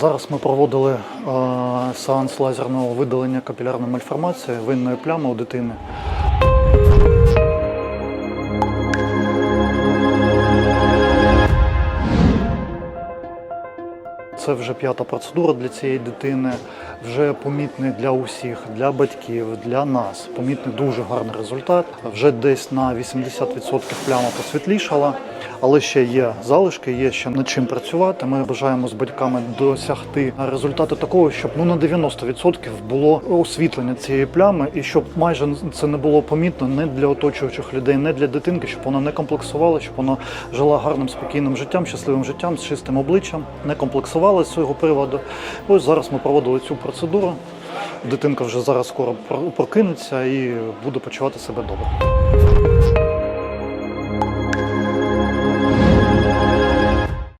Зараз ми проводили сеанс лазерного видалення капілярної мальформації винної плями у дитини. Це вже п'ята процедура для цієї дитини. Вже помітний для усіх, для батьків, для нас. Помітний дуже гарний результат. Вже десь на 80% пляма посвітлішала, але ще є залишки, є ще над чим працювати. Ми бажаємо з батьками досягти результату такого, щоб ну на 90% було освітлення цієї плями, і щоб майже це не було помітно не для оточуючих людей, не для дитинки, щоб вона не комплексувала, щоб вона жила гарним спокійним життям, щасливим життям з чистим обличчям, не комплексувала з цього приводу. Ось зараз ми проводили цю процедуру. Дитинка вже зараз скоро прокинеться і буде почувати себе добре.